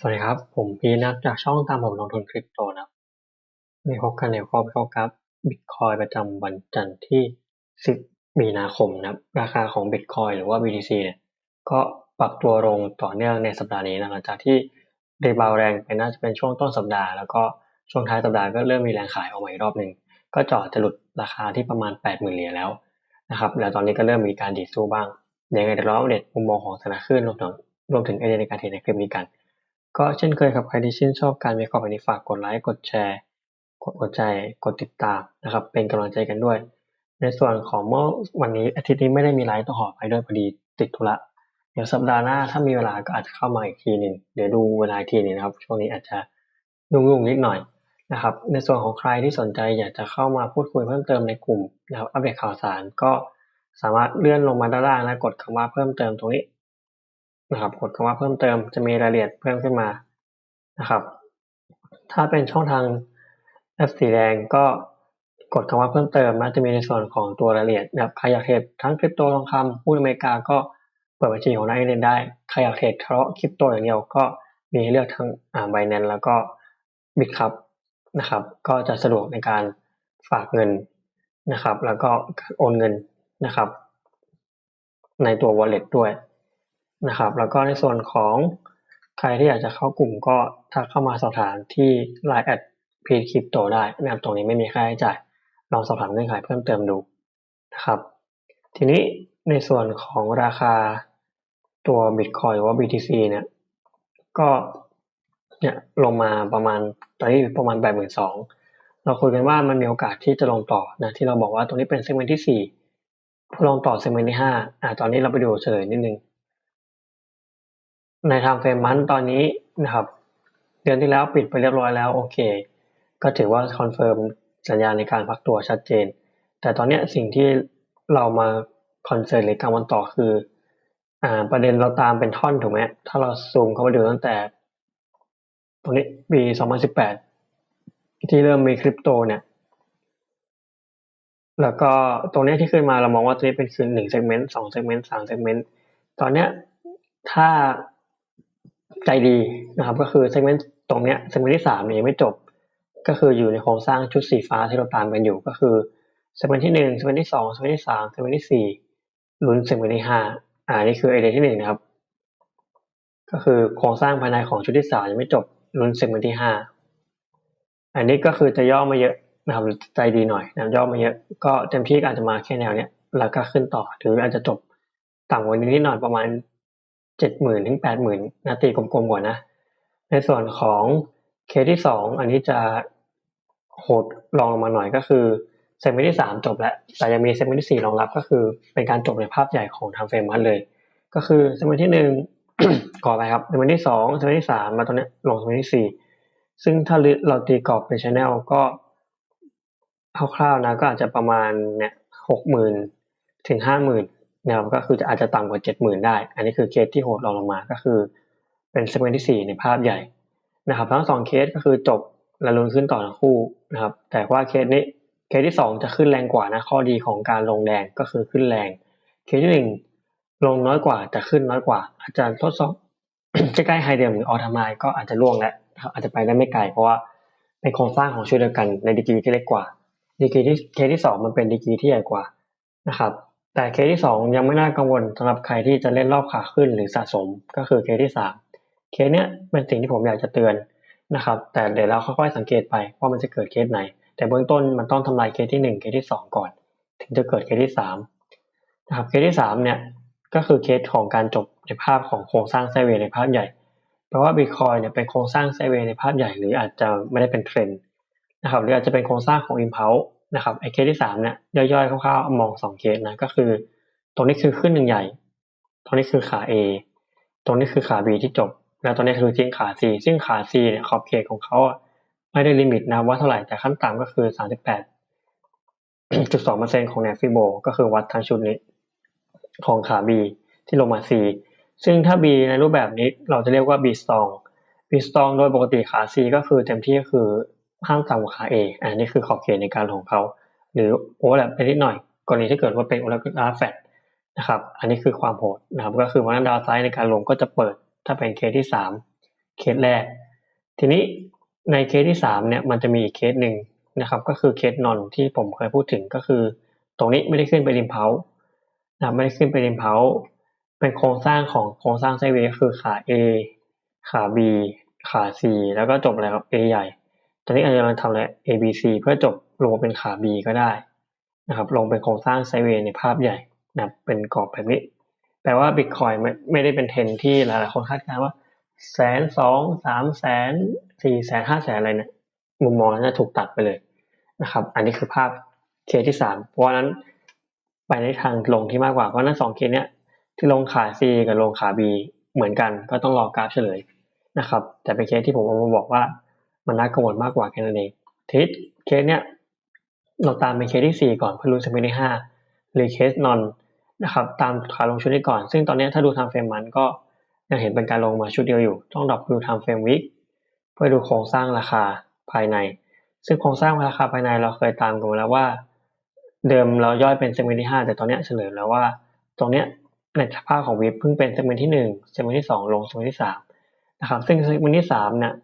สวัสดีครับ ผมพีนัทจากช่องตามผมลงทุนคริปโตนะครับมีพบกันในข้อพิเคราะห์บิตคอยประจำวันจันทร์ที่ 10 มีนาคมนะครับ ราคาของบิตคอยหรือว่า BTC เนี่ยก็ปรับตัวลงต่อเนื่องในสัปดาห์นี้นะหลังจากที่เดบาวแรงไปน่าจะเป็นช่วงต้นสัปดาห์ แล้วก็ช่วงท้ายสัปดาห์ก็เริ่มมีแรงขายออกมาอีกรอบหนึ่งก็จอดจะหลุดราคาที่ประมาณ 80,000เหรียญแล้วนะครับแล้วตอนนี้ก็เริ่มมีการดีดสู้บ้างยังไงเดี๋ยวเราอัปเดตมุมมองของธนาคารรวมถึงรวมถึงไอเดียในการเทรดในคลิปนี้กัน ก็เช่นเคยครับใครที่ชื่นชอบการวิเคราะห์แบบนี้ฝากกดไลค์กดแชร์ กดหัวใจกดติดตามนะครับ เป็นกำลังใจกันด้วย ในส่วนของเมื่อวันนี้อาทิตย์นี้ไม่ได้มีไลฟ์ต้องขอไปด้วยพอดีติดธุระเดี๋ยวสัปดาห์หน้าถ้ามีเวลาก็อาจจะเข้ามาอีกทีหนึ่งเดี๋ยวดูเวลาทีนึงนะครับ ช่วงนี้อาจจะยุ่งๆนิดหน่อยนะครับ ในส่วนของใครที่สนใจอยากจะเข้ามาพูดคุยเพิ่มเติมในกลุ่มนะครับอัปเดตข่าวสารก็สามารถเลื่อนลงมาด้านล่างและกดคำว่าเพิ่มเติมตรงนี้ นะครับ กดคำว่าเพิ่มเติมจะมีรายละเอียดเพิ่มขึ้นมานะครับ ถ้าเป็นช่องทางแอปสีแดงก็กดคำว่าเพิ่มเติมนะจะมีในส่วนของตัวรายละเอียดนะครับใครอยากเทรดทั้งคริปโตทองคำหุ้นอเมริกาก็เปิดบัญชีของนักเรียนได้ใครอยากเทรดเฉพาะคริปโตอย่างเดียวก็มีให้เลือกทั้งอ่าไบแนนแล้วก็บิตครับนะครับ ก็จะสะดวกในการฝากเงินนะครับ แล้วก็โอนเงินนะครับ ในตัว wallet ด้วย นะครับ แล้วก็ในส่วนของใครที่อยากจะเข้ากลุ่มก็ทักเข้ามาสอบถามที่ Line แอดพีคริปโตได้นะครับตรงนี้ไม่มีค่าใช้จ่าย ลองสอบถามเงื่อนไขเพิ่มเติมดูนะครับ ทีนี้ในส่วนของราคาตัว Bitcoin หรือว่า BTC เนี่ยก็เนี่ยลงมาประมาณตอนนี้ประมาณแปดหมื่นสองเราคุยกันว่ามันมีโอกาสที่จะลงต่อนะที่เราบอกว่าตรงนี้เป็นเซกเมนต์ที่สี่ลงต่อเซกเมนต์ที่ห้าอ่าตอนนี้เราไปดูเฉลยนิดนึง ในทางเฟรมมันตอนนี้นะครับ เดือนที่แล้วปิดไปเรียบร้อยแล้วโอเค ก็ถือว่าคอนเฟิร์มสัญญาณในการพักตัวชัดเจน แต่ตอนนี้สิ่งที่เรามาคอนเซิร์นหรือกังวลต่อคือ อ่า ประเด็นเราตามเป็นท่อนถูกไหมถ้าเราซูมเข้าไปดูตั้งแต่ตรงนี้ปี2018 ที่เริ่มมีคริปโตเนี่ยแล้วก็ตรงนี้ที่ขึ้นมาเรามองว่าตัวนี้เป็นคือหนึ่งเซกเมนต์สองเซกเมนต์สามเซกเมนต์ตอนเนี้ยถ้า ใจดีนะครับ ก็คือเซกเมนต์ตรงเนี้ยเซกเมนต์ที่สามยังไม่จบ ก็คืออยู่ในโครงสร้างชุดสีฟ้าที่เราตามกันอยู่ ก็คือเซกเมนต์ที่หนึ่งเซกเมนต์ที่สองเซกเมนต์ที่สามเซกเมนต์ที่สี่ลุ้นเซกเมนต์ที่ห้าอ่านี่คือไอเดียที่หนึ่งนะครับ ก็คือโครงสร้างภายในของชุดที่สามยังไม่จบลุ้นเซกเมนต์ที่ห้าอันนี้ก็คือจะย่อมาเยอะนะครับใจดีหน่อยนะย่อมาเยอะก็เต็มที่อาจจะมาแค่แนวเนี้ยแล้วก็ขึ้นต่อหรืออาจจะจบต่ำกว่านี้นิดหน่อยประมาณ เจ็ดหมื่นถึงแปดหมื่นนาตีกลมๆกว่านะ ในส่วนของเคสที่สองอันนี้จะโหดลองลงมาหน่อยก็คือเซมนที่สามจบแล้ว แต่ยังมีเซมนที่สี่รองรับก็คือ เป็นการจบในภาพใหญ่ของทางเฟรมมันเลย ก็คือเซมนที่หนึ่งก่อนไปครับเซมนที่สองเซมนที่สามมาตรงนี้ลงเซมนที่สี่ซึ่งถ้าเราตีกรอบเป็นชแนลก็คร่าวๆนะก็อาจจะประมาณเนี่ยหกหมื่นถึงห้าหมื่น นะครับก็คือจะอาจจะต่ำกว่าเจ็ดหมื่นได้ อันนี้คือเคสที่โหดรองลงมาก็คือ เป็นเซกเมนต์ที่สี่ในภาพใหญ่นะครับทั้งสองเคสก็คือจบและลุนขึ้นต่อทั้งคู่นะครับ แต่ว่าเคสนี้เคสที่สองจะขึ้นแรงกว่านะข้อดีของการลงแรงก็คือขึ้นแรง เคสที่หนึ่งลงน้อยกว่าแต่ขึ้นน้อยกว่า อาจารย์ทดสอบใกล้ๆไฮเดียมหรือออทามายก็อาจจะล่วงแล้วอาจจะไปได้ไม่ไกลเพราะว่าเป็นโครงสร้างของชุดเดียวกันในดีกรีที่เล็กกว่าดีกรีที่เคสที่สองมันเป็นดีกรีที่ใหญ่กว่านะครับ แต่เคสที่สองยังไม่น่ากังวลสำหรับใครที่จะเล่นรอบขาขึ้นหรือสะสมก็คือเคสที่สามเคสเนี้ยเป็นสิ่งที่ผมอยากจะเตือนนะครับ แต่เดี๋ยวเราค่อยๆสังเกตไปว่ามันจะเกิดเคสไหน แต่เบื้องต้นมันต้องทำลายเคสที่หนึ่งเคสที่สองก่อน ถึงจะเกิดเคสที่สามนะครับเคสที่สามเนี่ยก็คือเคสของการจบในภาพของโครงสร้างไซเวย์ในภาพใหญ่แปลว่าบิตคอยเนี่ยเป็นโครงสร้างไซเวย์ในภาพใหญ่หรืออาจจะไม่ได้เป็นเทรนด์นะครับหรืออาจจะเป็นโครงสร้างของอิมเพล นะครับไอเคสที่สามเนี่ยย่อยๆคร่าวๆมองสองเคสนะก็คือ ตรงนี้คือขึ้นหนึ่งใหญ่ ตรงนี้คือขา A ตรงนี้คือขา B ที่จบ แล้วตรงนี้คือทิ้งขา C ซึ่งขา C เนี่ยขอบเขตของเขาไม่ได้ลิมิตนะว่าเท่าไหร่แต่ขั้นต่ำก็คือสามสิบแปดจุดสองเปอร์เซ็นของแนวฟิโบก็คือวัดทั้งชุดนี้ ของขา B ที่ลงมา C ซึ่งถ้า B ในรูปแบบนี้เราจะเรียกว่า B strong B strong โดยปกติขา C ก็คือเต็มที่ก็คือ ห้ามต่ำกว่าขา A อันนี้คือขอบเขตในการของเขา หรือโอเวอร์แลปไปนิดหน่อย กรณีที่เกิดว่าเป็นโอเวอร์แลปแฟตนะครับ อันนี้คือความโหดนะครับ ก็คือวันดาวไซด์ในการลงก็จะเปิด ถ้าเป็นเคสที่สามเคสแรก ทีนี้ในเคสที่สามเนี่ย มันจะมีอีกเคสหนึ่งนะครับ ก็คือเคสนอนที่ผมเคยพูดถึงก็คือ ตรงนี้ไม่ได้ขึ้นไปริมเพานะไม่ได้ขึ้นไปริมเพาเป็นโครงสร้างของโครงสร้างไซเวย์คือขา A ขา B ขา C แล้วก็จบอะไรครับ A ใหญ่ ตอนนี้อาจจะเราทำอะไร A B C เพื่อจบลงเป็นขา B ก็ได้นะครับ ลงเป็นโครงสร้างไซเวย์ในภาพใหญ่นะเป็นกรอบแบบนี้ แปลว่าบิตคอยไม่ไม่ได้เป็นเทนที่หลายๆคนคาดการณ์ว่าแสนสองสามแสนสี่แสนห้าแสนอะไรเนี่ยมุมมองนั้นจะถูกตัดไปเลยนะครับ อันนี้คือภาพเคสที่สามเพราะนั้นไปในทางลงที่มากกว่าเพราะนั้นสองเคสเนี้ยที่ลงขา C กับลงขา B เหมือนกันก็ต้องรอกราฟเฉลยนะครับ แต่เป็นเคสที่ผมเอามาบอกว่า มันน่ากังวลมากกว่าแค่นั้นเองทีเคสเนี้ยเราตามเป็นเคสที่สี่ก่อนเพื่อรู้สมิที่ห้าหรือเคสนอนนะครับตามขาลงชุดนี้ก่อน ซึ่งตอนนี้ถ้าดูทางเฟรมมันก็ยังเห็นเป็นการลงมาชุดเดียวอยู่ ต้องดับดูทำเฟรมวิกเพื่อดูโครงสร้างราคาภายใน ซึ่งโครงสร้างราคาภายในเราเคยตามกันมาแล้วว่า เดิมเราย่อยเป็นเซกเมนต์ที่ 5 แต่ตอนนี้เฉลยแล้วว่า ตรงเนี้ยในภาพของวิบเพิ่งเป็นเซกเมนต์ที่1เซกเมนต์ที่ 2 ลงเซกเมนต์ที่3นะครับซึ่งเซกเมนต์ที่3เนี่ย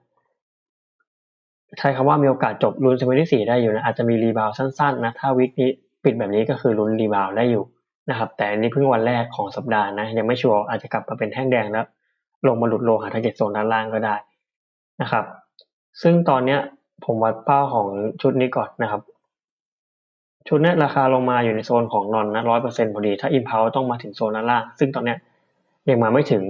ใช้คำว่ามีโอกาสจบลุ้นเซกเมนต์ที่ได้อยู่นะอาจจะมีรีบาวสั้นๆนะถ้าวิกนี้ปิดแบบนี้ก็คือลุ้นรีบาวได้อยู่นะครับแต่อันนี้เพิ่งวันแรกของสัปดาห์นะยังไม่ชัวร์อาจจะกลับมาเป็นแท่งแดงแล้ว ลงมาหลุดโลหะทาร์เก็ตโซนด้านล่างก็ได้นะครับ ซึ่งตอนเนี้ยผมวัดเป้าของชุดนี้ก่อนนะครับ ชุดนี้ราคาลงมาอยู่ในโซนของนอนนะร้อยเปอร์เซ็นพอดี ถ้าอินพาวต้องมาถึงโซนด้านล่าง ซึ่งตอนเนี้ยยังมาไม่ถึง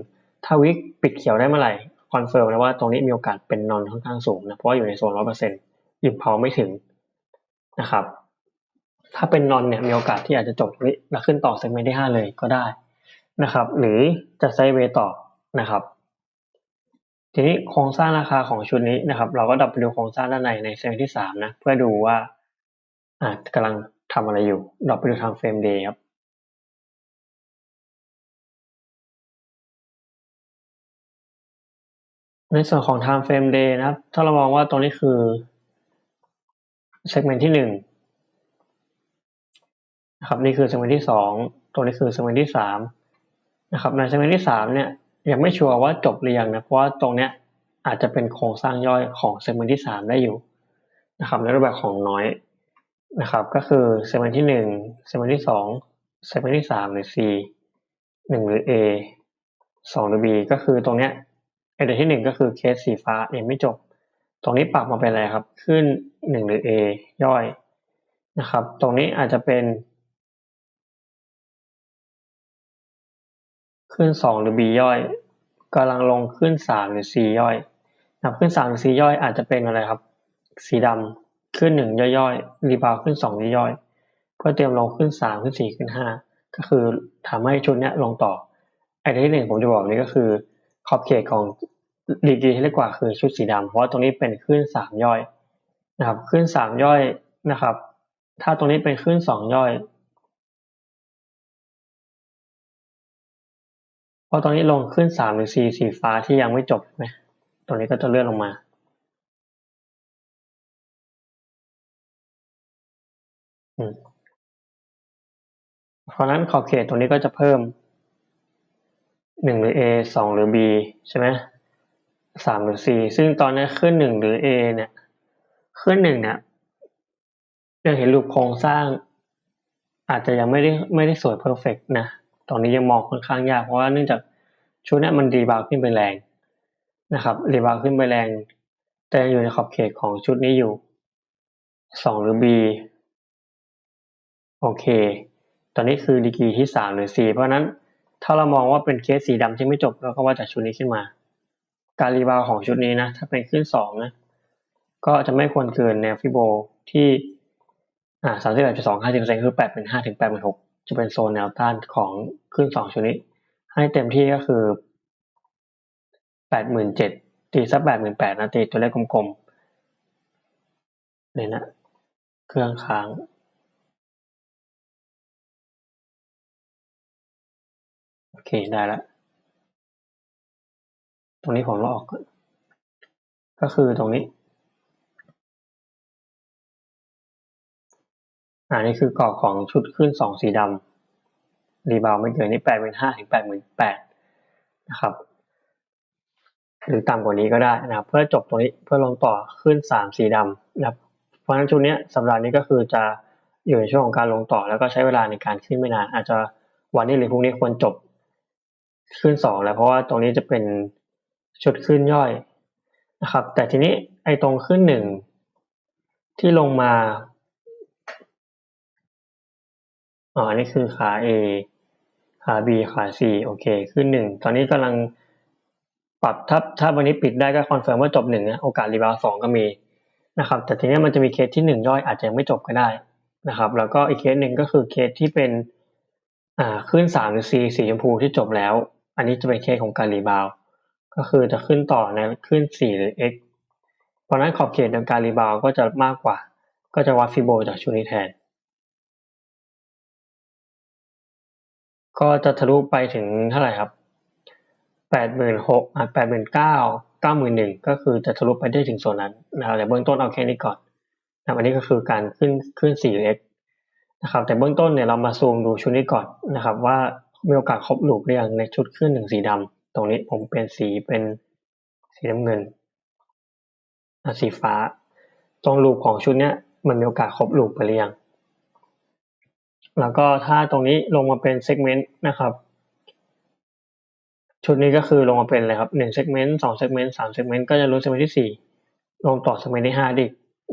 ถ้าวิกปิดเขียวได้เมื่อไหร่ คอนเฟิร์มแล้วว่าตรงนี้มีโอกาสเป็นนอนค่อนข้างสูงนะเพราะว่าอยู่ในโซนร้อยเปอร์เซ็นต์อินพาไม่ถึงนะครับ ถ้าเป็นนอนเนี่ยมีโอกาสที่อาจจะจบนี้แล้วขึ้นต่อเซกเมนต์ที่ห้าเลยก็ได้นะครับ หรือจะไซเวต่อนะครับ ทีนี้โครงสร้างราคาของชุดนี้นะครับ เราก็ดับไปดูโครงสร้างด้านในในเซกเมนต์ที่สามนะเพื่อดูว่าอ่ากำลังทำอะไรอยู่ดับไปดูทางเฟรมเดย์ครับ ในส่วนของ time frame day นะครับ ถ้าเรามองว่าตรงนี้คือ segment ที่หนึ่งนะครับนี่คือ segment ที่สองตัวนี้คือ segment ที่สามนะครับใน segment ที่สามเนี่ยยังไม่ชัวร์ว่าจบหรือยังนะเพราะว่าตรงเนี้ยอาจจะเป็นโครงสร้างย่อยของเซกเมนต์ที่สามได้อยู่นะครับในรูปแบบของน้อยนะครับก็คือเซกเมนต์ที่หนึ่งเซกเมนต์ที่สองเซกเมนต์ที่สามหรือ C หนึ่งหรือ A สองหรือ B ก็คือตรงเนี้ย ไอเดียที่หนึ่งก็คือเคสสีฟ้ายังไม่จบ ตรงนี้ปรับมาเป็นอะไรครับ ขึ้นหนึ่งหรือ A ย่อยนะครับ ตรงนี้อาจจะเป็น ขึ้นสองหรือ B ย่อยกำลังลงขึ้นสามหรือ C ย่อยนับขึ้นสามหรือ C ย่อยอาจจะเป็นอะไรครับ สีดำขึ้นหนึ่งย่อยๆรีบาวขึ้นสองย่อยๆเพื่อเตรียมลงขึ้นสามขึ้นสี่ขึ้นห้าก็คือทำให้ชุดนี้ลงต่อไอ้ที่หนึ่งผมจะบอกนี้ก็คือ ขอบเขตของดีกีที่เรียกว่าคือชุดสีดำเพราะว่าตรงนี้เป็นขึ้นสามย่อยนะครับขึ้นสามย่อยนะครับ ถ้าตรงนี้เป็นขึ้นสองย่อยราะตอนนี้ลงขึ้นสามหรือสี่สีฟ้าที่ยังไม่จบไหมตรงนี้ก็จะเลื่อนลงมาเพราะนั้นขอบเขตตรงนี้ก็จะเพิ่ม หนึ่งหรือ A สองหรือ B ใช่ไหมสามหรือ C ซึ่งตอนนี้ขึ้นหนึ่งหรือ A เนี่ยขึ้นหนึ่งเนี่ยยังเห็นรูปโครงสร้าง อาจจะยังไม่ได้ไม่ได้สวยเพอร์เฟกนะ ตอนนี้ยังมองค่อนข้างยากเพราะว่าเนื่องจากชุดนี้มันรีบาวขึ้นไปแรงนะครับรีบาวขึ้นไปแรง แต่ยังอยู่ในขอบเขตของชุดนี้อยู่สองหรือ B โอเค ตอนนี้คือดีกีที่สามหรือสี่เพราะนั้น ถ้าเรามองว่าเป็นเคสสีดำที่ไม่จบเราก็ว่าจากชุดนี้ขึ้นมา การรีบาวของชุดนี้นะ ถ้าเป็นขึ้นสองนะ ก็จะไม่ควรเกินแนวฟิโบที่อ่าสามสิบแปดจุดสองห้าสิบเปอร์เซ็นต์คือแปดเป็นห้าถึงแปดเป็นหกจะเป็นโซนแนวต้านของขึ้นสองชุดนี้ ให้เต็มที่ก็คือแปดหมื่นเจ็ดตีสักแปดหมื่นแปดนะตีตัวเลขกลมๆเนี่ยนะ เครื่องค้าง เคได้แล้ว ตรงนี้ผมลอกก็คือตรงนี้ อันนี้คือกรอบของชุดขึ้นสองสีดำรีบาวไม่เกินนี่แปดหมื่นห้าถึงแปดหมื่นแปดนะครับ หรือต่ำกว่านี้ก็ได้นะครับ เพื่อจบตรงนี้เพื่อลงต่อขึ้นสามสีดำนะครับ เพราะฉะนั้นชุดนี้สัปดาห์นี้ก็คือจะอยู่ในช่วงของการลงต่อแล้วก็ใช้เวลาในการขึ้นไม่นานอาจจะวันนี้หรือพรุ่งนี้ควรจบ ขึ้นสองแล้วเพราะว่าตรงนี้จะเป็นชุดขึ้นย่อยนะครับ แต่ทีนี้ไอ้ตรงขึ้นหนึ่งที่ลงมาอ๋อนี่คือขา A ขา B ขา C โอเค ขึ้นหนึ่งตอนนี้กำลังปรับถ้าถ้าวันนี้ปิดได้ก็คอนเฟิร์มว่าจบหนึ่งนะโอกาสรีบาวสองก็มีนะครับ แต่ทีนี้มันจะมีเคสที่หนึ่งย่อยอาจจะยังไม่จบก็ได้นะครับ แล้วก็อีกเคสหนึ่งก็คือเคสที่เป็นอ่าขึ้นสามหรือ C สีชมพูที่จบแล้ว อันนี้จะเป็นเคสของการรีบาวก็คือจะขึ้นต่อในขึ้นสี่หรือ x เพราะนั้นขอบเขตในการรีบาวก็จะมากกว่า ก็จะวัดฟิโบจากชุดนี้แทน ก็จะทะลุไปถึงเท่าไหร่ครับแปดหมื่นหกอะแปดหมื่นเก้าเก้าหมื่นหนึ่งก็คือจะทะลุไปได้ถึงโซนนั้นนะครับแต่เบื้องต้นเอาแค่นี้ก่อนนะอันนี้ก็คือการขึ้นขึ้นสี่หรือ x นะครับแต่เบื้องต้นเนี่ยเรามาซูมดูชุดนี้ก่อนนะครับว่า มีโอกาสครบลูปหรือยังในชุดขึ้นหนึ่งสีดำตรงนี้ผมเปลี่ยนสีเป็นสีน้ำเงินสีฟ้า ตรงลูปของชุดเนี้ยมันมีโอกาสครบลูปไปหรือยังแล้วก็ถ้าตรงนี้ลงมาเป็นเซกเมนต์นะครับ ชุดนี้ก็คือลงมาเป็นอะไรครับหนึ่งเซกเมนต์สองเซกเมนต์สามเซกเมนต์ก็จะรู้เซกเมนต์ที่สี่ลงต่อเซกเมนต์ที่ห้าดิ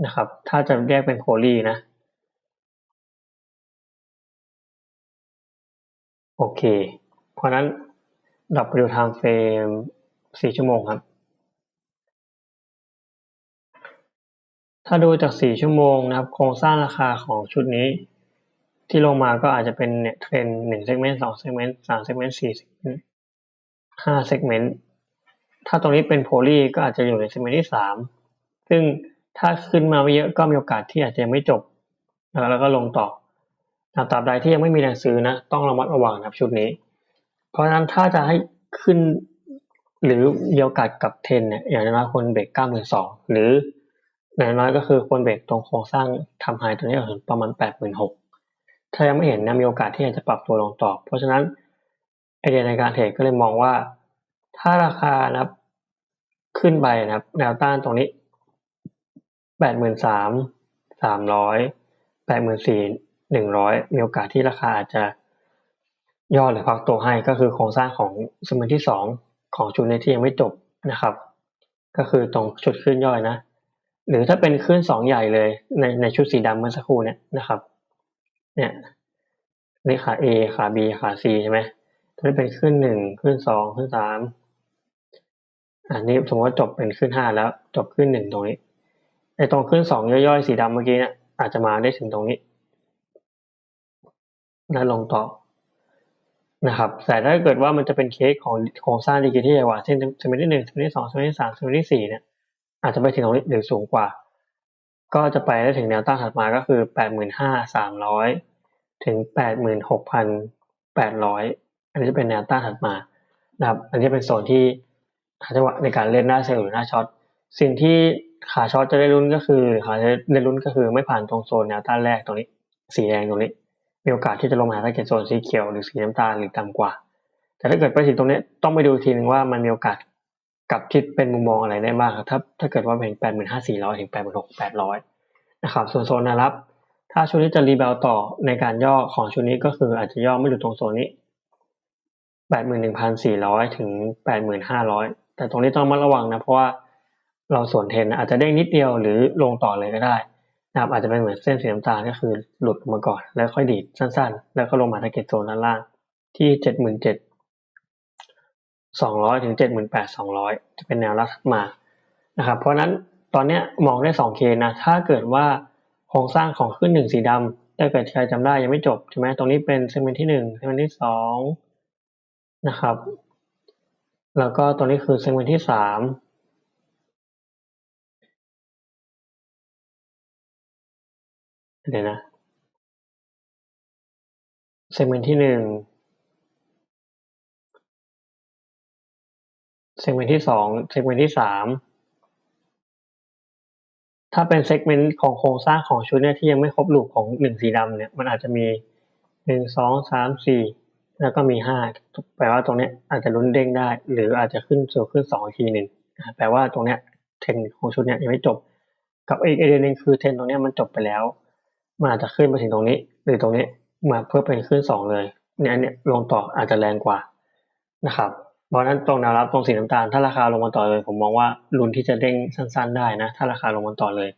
นะครับ ถ้าจะแยกเป็นโพลีนะ โอเค เพราะนั้นดับไปดูไทม์เฟรมสี่ชั่วโมงครับ ถ้าดูจากสี่ชั่วโมงนะครับ โครงสร้างราคาของชุดนี้ ที่ลงมาก็อาจจะเป็นเนี่ยเทรนหนึ่งเซกเมนต์สองเซกเมนต์สามเซกเมนต์สี่เซกเมนต์ห้าเซกเมนต์ถ้าตรงนี้เป็นโพลีก็อาจจะอยู่ในเซกเมนต์ที่สามซึ่งถ้าขึ้นมาไม่เยอะก็มีโอกาสที่อาจจะไม่จบ แล้วก็ลงต่อ ตราบใดที่ยังไม่มีแรงซื้อนะ ต้องระมัดระวังนะครับชุดนี้ เพราะฉะนั้นถ้าจะให้ขึ้นหรือมีโอกาสกับเทนเนี่ยอย่างน้อยคนเบรกเก้าหมื่นสองหรืออย่างน้อยก็คือคนเบรกตรงโครงสร้างทำไฮตัวนี้ถึงประมาณแปดหมื่นหกถ้ายังไม่เห็นนะมีโอกาสที่จะปรับตัวลงต่อ เพราะฉะนั้นไอเดียในการเทรดก็เลยมองว่า ถ้าราคานะครับ ขึ้นไปนะครับแนวต้านตรงนี้แปดหมื่นสามสามร้อยแปดหมื่นสี่ หนึ่งร้อยมีโอกาสที่ราคาอาจจะย่อหรือพักตัวให้ก็คือโครงสร้างของสมมติที่สองของชุดนี้ที่ยังไม่จบนะครับ ก็คือตรงชุดขึ้นย่อยนะ หรือถ้าเป็นขึ้นสองใหญ่เลยในในชุดสีดำเมื่อสักครู่เนี่ยนะครับ เนี่ยนี่ขา A ขา B ขา C ใช่ไหมถ้าเป็นขึ้นหนึ่งขึ้นสองขึ้นสามอันนี้สมมติว่าจบเป็นขึ้นห้าแล้ว จบขึ้นหนึ่งตรงนี้ไอ้ตรงขึ้นสองย่อยๆสีดำเมื่อกี้เนี่ยอาจจะมาได้ถึงตรงนี้ แล้วลงต่อนะครับแต่ถ้าเกิดว่ามันจะเป็นเคสของโครงสร้างดีกรีที่ใหญ่กว่าเช่นเซมิที่หนึ่งเซมิที่สองเซมิที่สามเซมิที่สี่เนี่ยอาจจะไปถึงตรงนี้หรือสูงกว่า ก็จะไปได้ถึงแนวต้านถัดมาก็คือแปดหมื่นห้าสามร้อยถึงแปดหมื่นหกพันแปดร้อยอันนี้จะเป็นแนวต้านถัดมานะครับ อันนี้เป็นโซนที่หาจังหวะในการเล่นหน้าเซลล์หรือหน้าช็อตสิ่งที่ขาช็อตจะได้ลุ้นก็คือขาจะได้ลุ้นก็คือไม่ผ่านตรงโซนแนวต้านแรกตรงนี้ สีแดงตรงนี้ มีโอกาสที่จะลงมาถ้าเกิดโซนสีเขียวหรือสีน้ำตาลหรือต่ำกว่า แต่ถ้าเกิดไปถึงตรงนี้ต้องไปดูทีนึงว่ามันมีโอกาสกลับทิศเป็นมุมมองอะไรได้บ้างครับถ้าถ้าเกิดว่าเป็นแปดหมื่นห้าสี่ร้อยถึงแปดหมื่นหกแปดร้อยนะครับส่วนโซนนะครับ ถ้าชุดนี้จะรีบาวต่อในการย่อของชุดนี้ก็คืออาจจะย่อไม่หลุดตรงโซนนี้แปดหมื่นหนึ่งพันสี่ร้อยถึงแปดหมื่นห้าร้อยแต่ตรงนี้ต้องมาระวังนะเพราะว่าเราส่วนเทนอาจจะเด้งนิดเดียวหรือลงต่อเลยก็ได้ นะครับอาจจะเป็นเหมือนเส้นสีน้ำตาลก็คือหลุดมาก่อน แล้วค่อยดีดสั้น ๆ แล้วก็ลงมาทาร์เก็ตโซนด้านล่างที่เจ็ดหมื่นเจ็ดสองร้อยถึงเจ็ดหมื่นแปดสองร้อยจะเป็นแนวรับมานะครับ เพราะนั้นตอนนี้มองได้สองเคนะถ้าเกิดว่าโครงสร้างของขึ้นหนึ่งสีดำถ้าเกิดใครจำได้ยังไม่จบใช่ไหมตรงนี้เป็นเซกเมนต์ที่หนึ่งเซกเมนต์ที่สองนะครับ แล้วก็ตรงนี้คือเซกเมนต์ที่สาม เดี๋ยวนะเซกเมนต์ที่หนึ่งเซกเมนต์ที่สองเซกเมนต์ที่สามถ้าเป็นเซกเมนต์ของโครงสร้างของชุดเนี่ยที่ยังไม่ครบลูปของหนึ่งสีดำเนี่ยมันอาจจะมีหนึ่งสองสามสี่แล้วก็มีห้าแปลว่าตรงนี้อาจจะลุ้นเด้งได้ หรืออาจจะขึ้นสู่ขึ้นสองทีหนึ่งแปลว่าตรงเนี้ยเทรนของชุดเนี้ยยังไม่จบ กับอีกไอเดียหนึ่งคือเทรนตรงเนี้ยมันจบไปแล้ว มันอาจจะขึ้นมาถึงตรงนี้หรือตรงนี้มาเพื่อเป็นขึ้นสองเลยเนี่ยอันเนี้ยลงต่ออาจจะแรงกว่านะครับเพราะฉะนั้นตรงแนวรับตรงสีน้ำตาลถ้าราคาลงมาต่อเลย ผมมองว่าลุ้นที่จะเด้งสั้น ๆ ได้นะ ถ้าราคาลงมาต่อเลย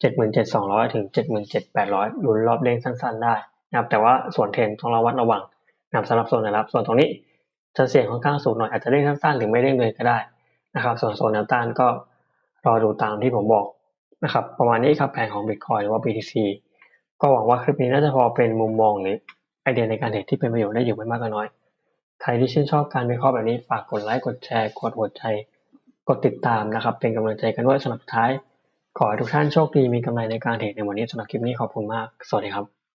เจ็ดหมื่นเจ็ดสองร้อยถึงเจ็ดหมื่นเจ็ดแปดร้อยลุ้นรอบเด้งสั้น ๆ ได้นะครับแต่ว่าส่วนเทรนต้องระวัดระวังนะครับสำหรับโซนแนวรับส่วนตรงนี้จะเสี่ยงค่อนข้างสูงหน่อยอาจจะเด้งสั้นๆหรือไม่เด้งเลยก็ได้นะครับ ส่วนโซนแนวต้านก็รอดูตามที่ผมบอกนะครับ ประมาณนี้ครับแผนของ Bitcoin หรือว่า BTC ก็หวังว่าคลิปนี้น่าจะพอเป็นมุมมองหรือไอเดียในการเทรดที่เป็นประโยชน์ได้อยู่ไม่มากก็น้อย ใครที่ชื่นชอบการวิเคราะห์แบบนี้ฝากกดไลค์กดแชร์กดหัวใจ กดติดตามนะครับ เป็นกำลังใจกันด้วยสำหรับท้าย ขอให้ทุกท่านโชคดีมีกำไรในการเทรดในวันนี้สำหรับคลิปนี้ขอบคุณมาก สวัสดีครับ